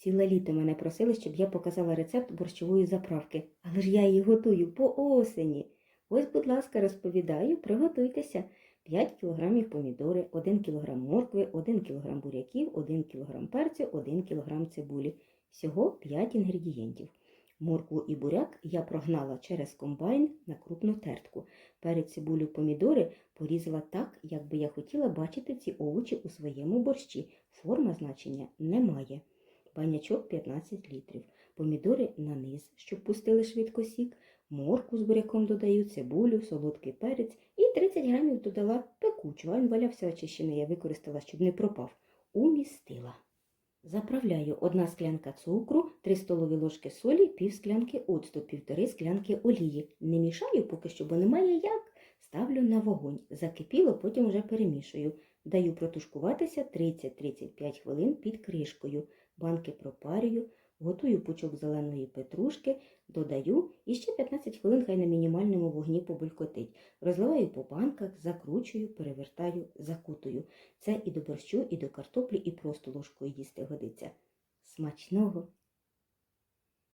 Ціле літо мене просили, щоб я показала рецепт борщової заправки, але ж я її готую по осені. Ось, будь ласка, розповідаю, приготуйтеся. 5 кг помідори, 1 кг моркви, 1 кг буряків, 1 кг перцю, 1 кг цибулі. Всього 5 інгредієнтів. Моркву і буряк я прогнала через комбайн на крупну тертку. Перець, цибулю, помідори порізала так, як би я хотіла бачити ці овочі у своєму борщі. Форма значення не має. Банячок 15 літрів. Помідори на низ, щоб пустили швидко сік. Морку з буряком додаю, цибулю, солодкий перець і 30 грамів додала пекучу, а він валявся очищений, я використала, щоб не пропав. Умістила. Заправляю 1 склянка цукру, 3 столові ложки солі, пів склянки оцту, півтори склянки олії. Не мішаю поки що, бо немає як. Ставлю на вогонь. Закипіло, потім вже перемішую. Даю протушкуватися 30-35 хвилин під кришкою. Банки пропарюю, готую пучок зеленої петрушки, додаю і ще 15 хвилин хай на мінімальному вогні побулькотить. Розливаю по банках, закручую, перевертаю, закутую. Це і до борщу, і до картоплі, і просто ложкою їсти годиться. Смачного!